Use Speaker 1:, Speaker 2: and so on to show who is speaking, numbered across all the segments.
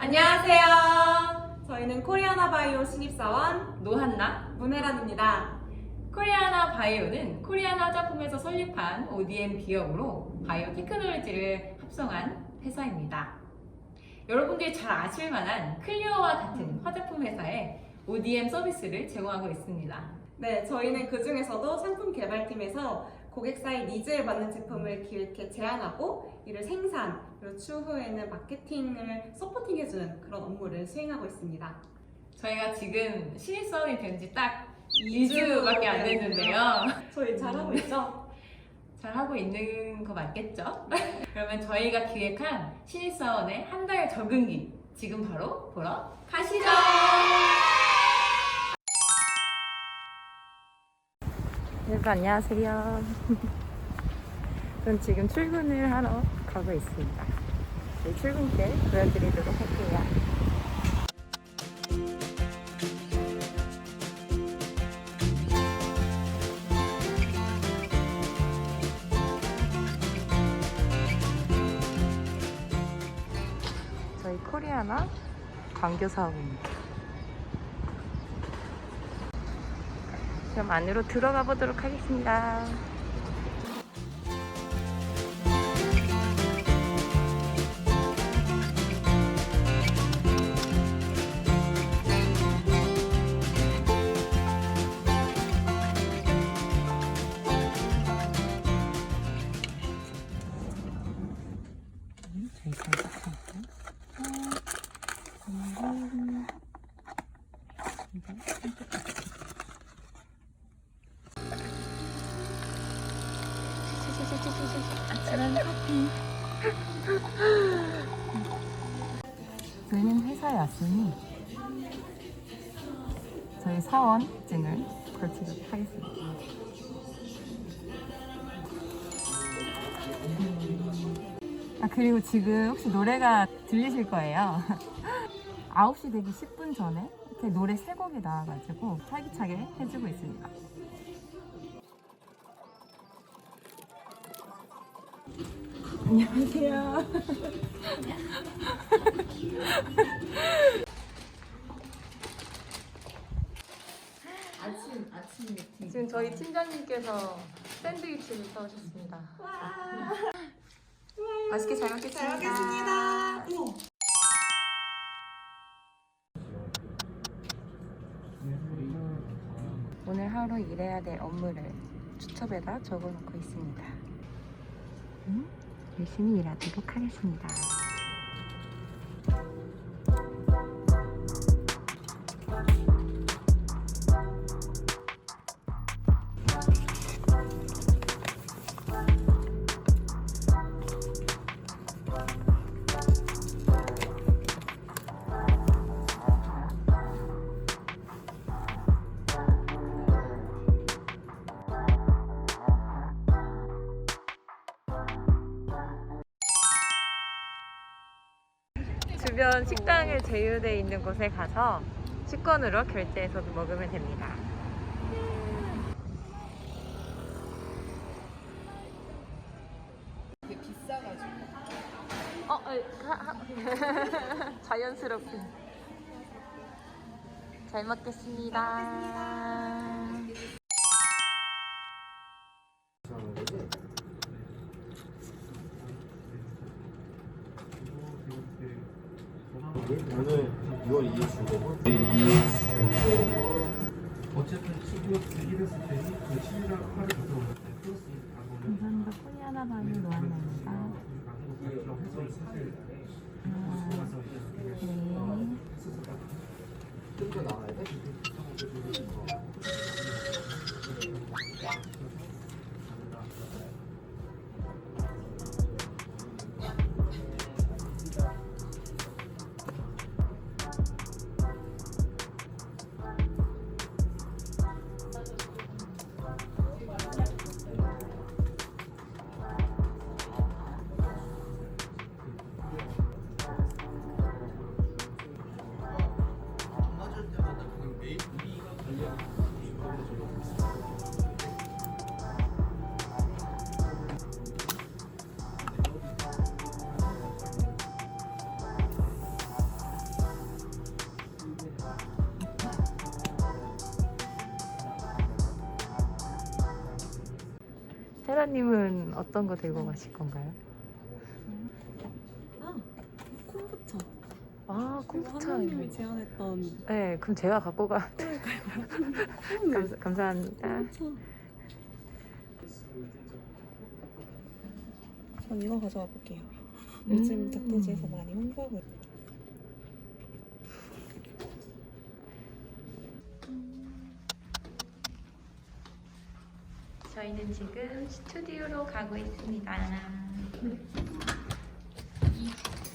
Speaker 1: 안녕하세요.
Speaker 2: 저희는 코리아나 바이오 신입사원
Speaker 1: 노한나.
Speaker 2: 문혜란입니다.
Speaker 1: 코리아나 바이오는 코리아나 화장품에서 설립한 ODM 기업으로 바이오 테크놀로지를 합성한 회사입니다. 여러분들이 잘 아실 만한 클리어와 같은 화장품 회사에 ODM 서비스를 제공하고 있습니다.
Speaker 2: 네, 저희는 그 중에서도 상품 개발팀에서 고객사의 니즈에 맞는 제품을 기획해 제안하고 이를 생산, 그리고 추후에는 마케팅을 서포팅해주는 그런 업무를 수행하고 있습니다.
Speaker 1: 저희가 지금 신입사원이 된 지 딱 2주밖에 안 됐는데요.
Speaker 2: 저희 잘하고 있죠?
Speaker 1: 잘 하고 있는 거 맞겠죠? 그러면 저희가 기획한 신입사원의 한 달 적응기 지금 바로 보러 가시죠!
Speaker 3: 여러분 안녕하세요. 전 지금 출근을 하러 가고 있습니다. 저희 출근길 보여드리도록 할게요. 저희 코리아나 광교 사업입니다. 그럼 안으로 들어가 보도록 하겠습니다. 저희 장착합니다. 짜란 커피. 저희는 회사에 왔으니 저희 사원증을 걸치도록 하겠습니다. 아 그리고 지금 혹시 노래가 들리실 거예요. 9시 되기 10분 전에 이렇게 노래 세 곡이 나와가지고 활기차게 해주고 있습니다. 안녕하세요.
Speaker 1: 아침, 아침 미팅.
Speaker 3: 지금 저희 팀장님께서 샌드위치를 사오셨습니다. 맛있게 잘 먹겠습니다.
Speaker 2: 잘 먹겠습니다.
Speaker 3: 오늘 하루 일해야 될 업무를 수첩에다 적어놓고 있습니다. 음, 열심히 일하도록 하겠습니다. 주변 식당에 제휴되어 있는 곳에 가서 식권으로 결제해서도 먹으면 됩니다.
Speaker 1: 되게 비싸가지고.
Speaker 3: 어, 하, 하. 자연스럽게. 잘 먹겠습니다.
Speaker 4: 오늘 6월 2일 주고 2일 주고
Speaker 5: 어쨌든 수급 대기됐을 때니 그 치료랑 하루 가져올 때 플러스 가고는
Speaker 3: 감사합니다. 바이오 노안나입니다.
Speaker 5: 해서 사실
Speaker 3: 아, 네.
Speaker 6: 하나님은 어떤 거 들고 가실 건가요?
Speaker 2: 콤부차.
Speaker 6: 아 콤부차.
Speaker 2: 하나님이 제안했던
Speaker 6: 네, 그럼 제가 갖고 가. 감, 감사합니다.
Speaker 2: 전 이거 가져와 볼게요.
Speaker 6: 음.
Speaker 2: 요즘 닥터지에서 많이 홍보하고 있어요.
Speaker 3: 저희는 지금 스튜디오로 가고 있습니다.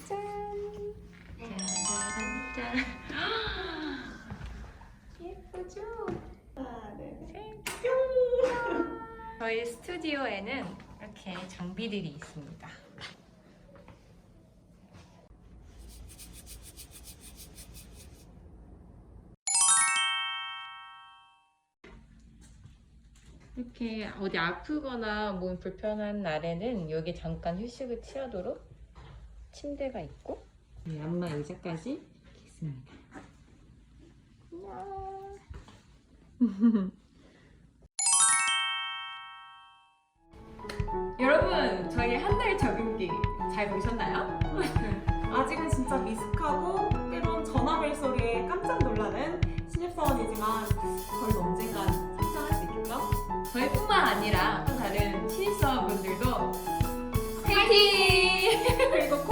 Speaker 3: 짠! 짜라란짠! 예쁘죠? 저희 스튜디오에는 이렇게 장비들이 있습니다. 이렇게 어디 아프거나 몸 불편한 날에는 여기 잠깐 휴식을 취하도록 침대가 있고 네, 안마 의자까지 있습니다. 여러분 저희 한 달 적응기 잘 보셨나요?
Speaker 2: 아직은 진짜 미숙하고 때론 전화벨 소리에 깜짝 신
Speaker 3: 저희뿐만 아니라 또 다른 신입사원분들도 화이팅! 그리고